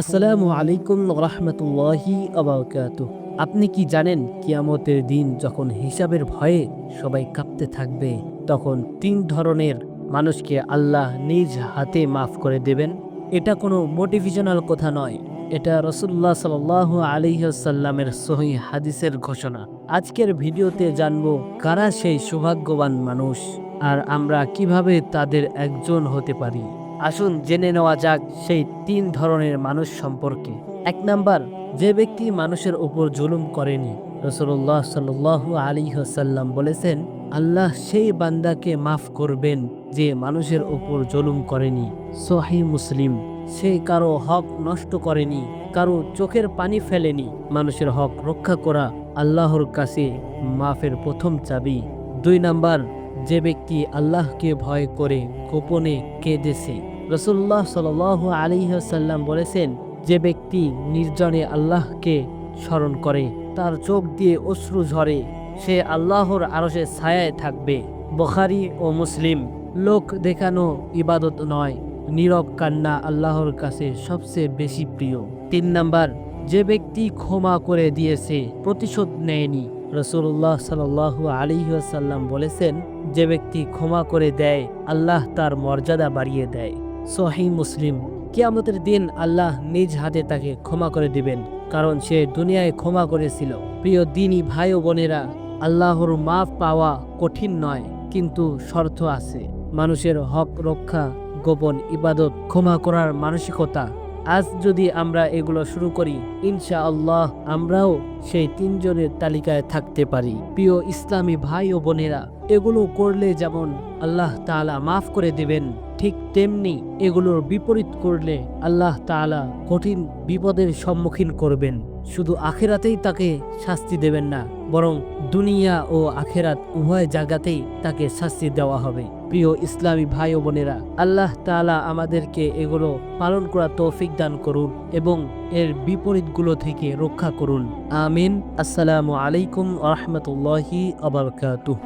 আসসালামু আলাইকুম রহমতুল্লাহি আবরকাত আপনি কি জানেন কিয়ামতের দিন যখন হিসাবের ভয়ে সবাই কাঁপতে থাকবে, তখন তিন ধরনের মানুষকে আল্লাহ নিজ হাতে মাফ করে দেবেন? এটা কোনো মোটিভেশনাল কথা নয়, এটা রসুল্লাহ সাল আলিহাসাল্লামের সহি হাদিসের ঘোষণা। আজকের ভিডিওতে জানব কারা সেই সৌভাগ্যবান মানুষ আর আমরা কীভাবে তাদের একজন হতে পারি। আসুন জেনে নেওয়া যাক সেই তিন ধরনের মানুষ সম্পর্কে। এক নাম্বার, যে ব্যক্তি মানুষের উপর জুলুম করেনি। রসুল্লাহ সাল আলী হাসাল্লাম বলেছেন, আল্লাহ সেই বান্দাকে মাফ করবেন যে মানুষের উপর জুলুম করেনি। সোহাই মুসলিম, সে কারও হক নষ্ট করেনি, কারও চোখের পানি ফেলেনি। মানুষের হক রক্ষা করা আল্লাহর কাছে মাফের প্রথম চাবি। দুই নাম্বার, যে ব্যক্তি আল্লাহকে ভয় করে, গোপনে কেঁদেছে। রসুল্লাহ সাল আলিহাসাল্লাম বলেছেন, যে ব্যক্তি নির্জনে আল্লাহকে স্মরণ করে, তার চোখ দিয়ে অশ্রু ঝরে, সে আল্লাহর আরশে ছায়ায় থাকবে। বখারি ও মুসলিম, লোক দেখানো ইবাদত নয়, নীরব কান্না আল্লাহর কাছে সবচেয়ে বেশি প্রিয়। তিন নাম্বার, যে ব্যক্তি ক্ষমা করে দিয়েছে, প্রতিশোধ নেয়নি। রসুল্লাহ সাল আলিহাসাল্লাম বলেছেন, যে ব্যক্তি ক্ষমা করে দেয়, আল্লাহ তার মর্যাদা বাড়িয়ে দেয়। সহি মুসলিম। কিয়ামতের দিন আল্লাহ নিজ হাতে তাকে ক্ষমা করে দিবেন, কারণ সে দুনিয়ায় ক্ষমা করেছিল। প্রিয় দিনী ভাই ও বোনেরা, আল্লাহর মাফ পাওয়া কঠিন নয়, কিন্তু শর্ত আছে। মানুষের হক রক্ষা, গোপন ইবাদত, ক্ষমা করার মানসিকতা। আজ যদি আমরা এগুলো শুরু করি ইনশা আল্লাহ আমরাও সেই তিনজনের তালিকায় থাকতে পারি। প্রিয় ইসলামী ভাই ও বোনেরা এগুলো করলে যেমন আল্লাহ তাআলা মাফ করে দেবেন, ঠিক তেমনি এগুলোর বিপরীত করলে আল্লাহ তাআলা কঠিন বিপদের সম্মুখীন করবেন। শুধু আখেরাতেই তাকে শাস্তি দেবেন না, বরং দুনিয়া ও আখেরাত উভয় জায়গাতেই তাকে শাস্তি দেওয়া হবে। প্রিয় ইসলামী ভাই ও বোনেরা, আল্লাহ তাআলা আমাদেরকে এগুলো পালন করা তৌফিক দান করুন এবং এর বিপরীতগুলো থেকে রক্ষা করুন। আমিন। আসসালামু আলাইকুম রহমতুল্লাহি আবরকাতুহ